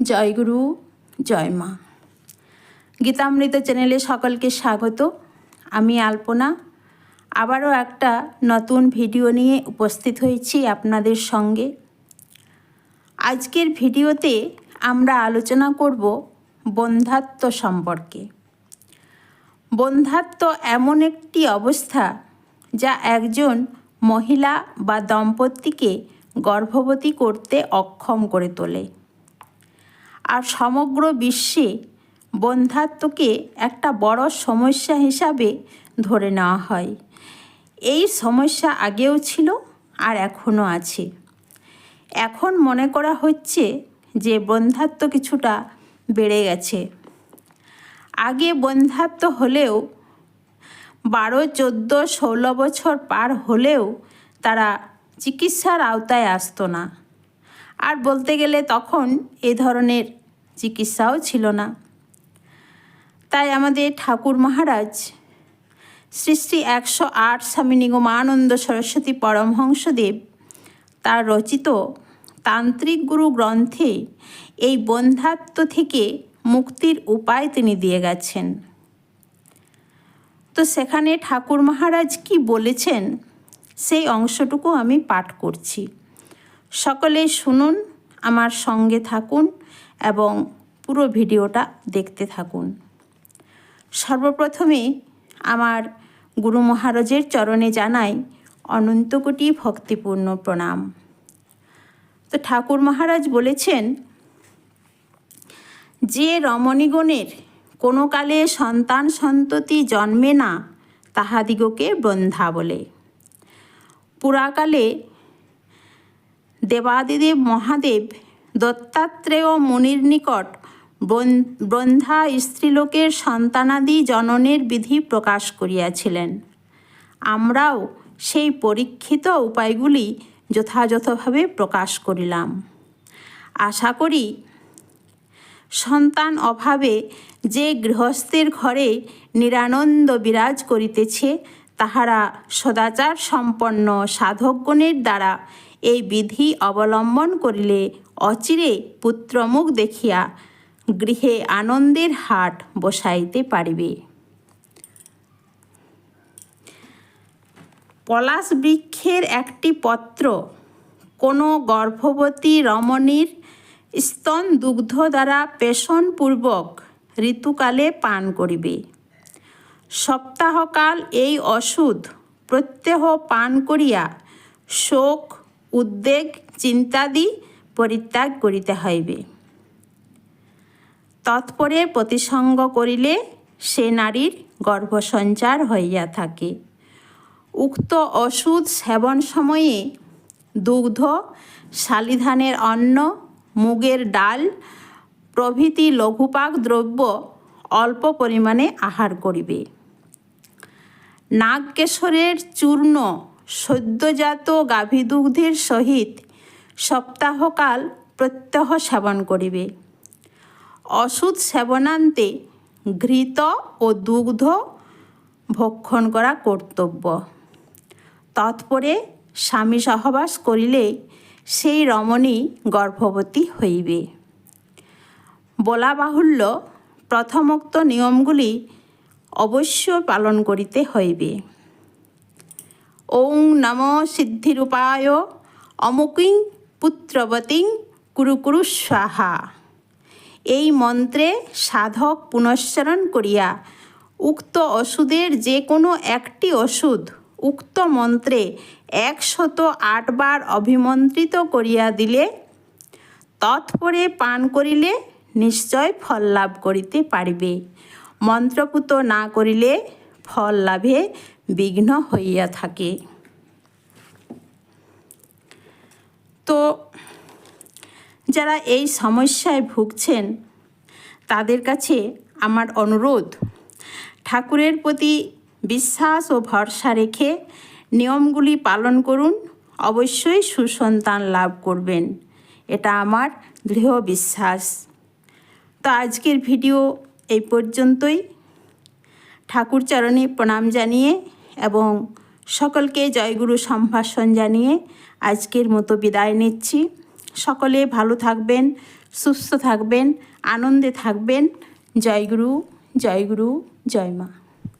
জয়গুরু, জয় মা। গীতামৃত চ্যানেলে সকলকে স্বাগত। আমি আলপনা। আবারও একটা নতুন ভিডিও নিয়ে উপস্থিত হয়েছি আপনাদের সঙ্গে। আজকের ভিডিওতে আমরা আলোচনা করব বন্ধাত্ম সম্পর্কে। বন্ধাত্ম এমন একটি অবস্থা যা একজন মহিলা বা দম্পতিকে গর্ভবতী করতে অক্ষম করে তোলে। আর সমগ্র বিশ্বে বন্ধাত্মকে একটা বড় সমস্যা হিসাবে ধরে নেওয়া হয়। এই সমস্যা আগেও ছিল আর এখনও আছে। এখন মনে করা হচ্ছে যে বন্ধাত্ম কিছুটা বেড়ে গেছে। আগে বন্ধাত্ম হলেও বারো, চোদ্দ, ষোলো বছর পার হলেও তারা চিকিৎসার আওতায় আসতো না। আর বলতে গেলে তখন এ ধরনের চিকিৎসাও ছিল না। তাই আমাদের ঠাকুর মহারাজ শ্রী একশো আট স্বামী নিগমানন্দ সরস্বতী পরমহংসদেব তার রচিত তান্ত্রিক গুরু গ্রন্থে এই বন্ধাত্ম থেকে মুক্তির উপায় তিনি দিয়ে গেছেন। তো সেখানে ঠাকুর মহারাজ কি বলেছেন সেই অংশটুকু আমি পাঠ করছি। সকলে শুনুন, আমার সঙ্গে থাকুন এবং পুরো ভিডিওটা দেখতে থাকুন। সর্বপ্রথমে আমার গুরু মহারাজের চরণে জানাই অনন্তকোটি ভক্তিপূর্ণ প্রণাম। তো ঠাকুর মহারাজ বলেছেন, যে রমণীগণের কোনো কালে সন্তান সন্ততি জন্মে না, তাহাদিগকে বন্ধা বলে। পুরাকালে দেবাদিদেব মহাদেব দত্তাত্রেয় মুনির নিকট ব্রন্ধা স্ত্রীলোকের সন্তানাদি জননের বিধি প্রকাশ করিয়াছিলেন। আমরাও সেই পরীক্ষিত উপায়গুলি যথাযথভাবে প্রকাশ করিলাম। আশা করি সন্তান অভাবে যে গৃহস্থের ঘরে নিরানন্দ বিরাজ করিতেছে, তাহারা সদাচার সম্পন্ন সাধকগণের দ্বারা এই বিধি অবলম্বন করিলে অচিরে পুত্রমুখ দেখিয়া গৃহে আনন্দের হাট বসাইতে পারিবে। পলাশ বৃক্ষের একটি পত্র, কোনো গর্ভবতী রমণীর স্তন দুগ্ধ দ্বারা পেষণপূর্বক ঋতুকালে পান করিবে। সপ্তাহকাল এই ওষুধ প্রত্যহ পান করিয়া শোক উদ্বেগ, চিন্তাদি পরিত্যাগ করিতে হইবে। তৎপরে প্রতিসঙ্গ করিলে সে নারীর গর্ভসঞ্চার হইয়া থাকে। উক্ত ওষুধ সেবন সময়ে দুগ্ধ, শালিধানের অন্ন, মুগের ডাল, প্রভৃতি লঘুপাক দ্রব্য অল্প পরিমাণে আহার করিবে। নাগকেশরের চূর্ণ সদ্যজাত গাভীদুগ্ধের সহিত সপ্তাহকাল প্রত্যহ সেবন করিবে। ওষুধ সেবনান্তে ঘৃত ও দুগ্ধ ভক্ষণ করা কর্তব্য। তৎপরে স্বামী সহবাস করিলে সেই রমণী গর্ভবতী হইবে। বলা বাহুল্য, প্রথমোক্ত নিয়মগুলি অবশ্য পালন করিতে হইবে। ওং নম সিদ্ধিরূপায় অমুকিং পুত্রবতীং কুরুকুরু স্বাহা। এই মন্ত্রে সাধক পুনশ্চরণ করিয়া উক্ত ওষুধের যে কোনো একটি ওষুধ উক্ত মন্ত্রে একশত আটবার অভিমন্ত্রিত করিয়া দিলে, তৎপরে পান করিলে নিশ্চয় ফল লাভ করিতে পারিবে। মন্ত্রপুত না করিলে ফল লাভে বিঘ্ন হইয়া থাকে। তো যারা এই সমস্যায় ভুগছেন, তাদের কাছে আমার অনুরোধ, ঠাকুরের প্রতি বিশ্বাস ও ভরসা রেখে নিয়মগুলি পালন করুন, অবশ্যই সুসন্তান লাভ করবেন। এটা আমার দৃঢ় বিশ্বাস। তো আজকের ভিডিও এই পর্যন্তই। ঠাকুর চরণে প্রণাম জানিয়ে এবং সকলকে জয়গুরু সম্ভাষণ জানিয়ে আজকের মতো বিদায় নিচ্ছি। সকলে ভালো থাকবেন, সুস্থ থাকবেন, আনন্দে থাকবেন। জয়গুরু জয়গুরু, জয় মা।